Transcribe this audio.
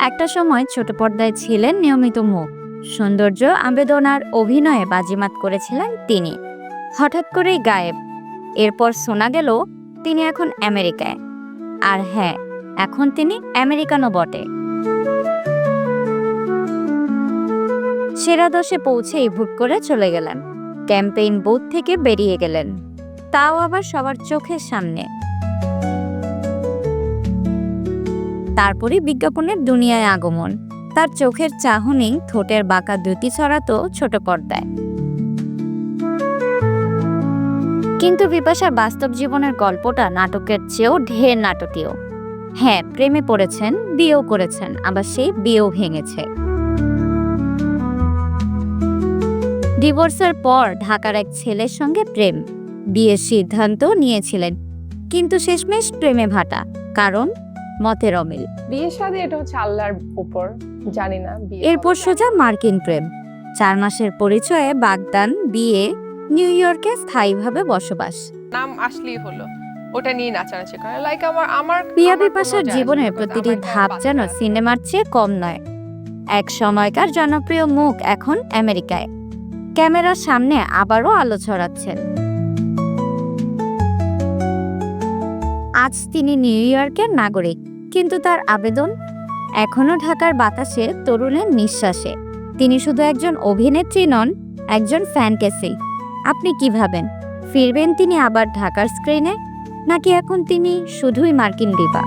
একটা সময় ছোট পর্দায় ছিলেন নিয়মিত মুখ সৌন্দর্য, আবেদন আর অভিনয়ে বাজিমাত করেছিলেন তিনি। হঠাৎ করেই গায়েব। এরপর শোনা গেল, তিনি এখন আমেরিকায়। আর হ্যাঁ এখন তিনি আমেরিকানও বটে। সেরা দশে পৌঁছেই ভুট করে চলে গেলেন। ক্যাম্পেইন বুথ থেকে বেরিয়ে গেলেন। তাও আবার সবার চোখের সামনে। তারপরে বিজ্ঞাপনের দুনিয়ায় আগমন। তার চোখের চাহনি ঠোঁটের বাঁকা দুটি ছড়াতো ছোট পর্দায়। কিন্তু বিপাশার বাস্তব জীবনের গল্পটা নাটকের চেয়েও ঢের নাটকীয়। হ্যাঁ প্রেমে পড়েছেন, বিয়েও করেছেন, আবার সেই বিয়েও ভেঙেছে। ডিভোর্সের পর ঢাকার এক ছেলের সঙ্গে প্রেম। বিয়ের সিদ্ধান্ত নিয়েছিলেন। কিন্তু শেষমেশ প্রেমে ভাটা, কারণ মতের অমিল। বিয়ে শাদী এটা হচ্ছে আল্লাহর উপর জানি না এরপর সোজা মার্কিন প্রেম। চার মাসের পরিচয়ে বাগদান বিয়ে নিউ ইয়র্কে স্থায়ীভাবে বসবাস। নাম আসলেই হলো ওটা নিয়ে নাচানাচি করে। লাইক আমার আমার পিয়া বিপাশার জীবনের প্রতিটি ধাপ যেন সিনেমার চেয়ে কম নয়। এক সময়কার জনপ্রিয় মুখ এখন আমেরিকায়। ক্যামেরার সামনে আবারও আলো ছড়াচ্ছেন। আজ তিনি নিউ ইয়র্কের নাগরিক, কিন্তু তার আবেদন এখনও ঢাকার বাতাসে তরুণের নিঃশ্বাসে। তিনি শুধু একজন অভিনেত্রী নন, একজন ফ্যানকেসি। আপনি কি ভাবেন, ফিরবেন তিনি আবার ঢাকার স্ক্রিনে, নাকি এখন তিনি শুধুই মার্কিন ডিবা?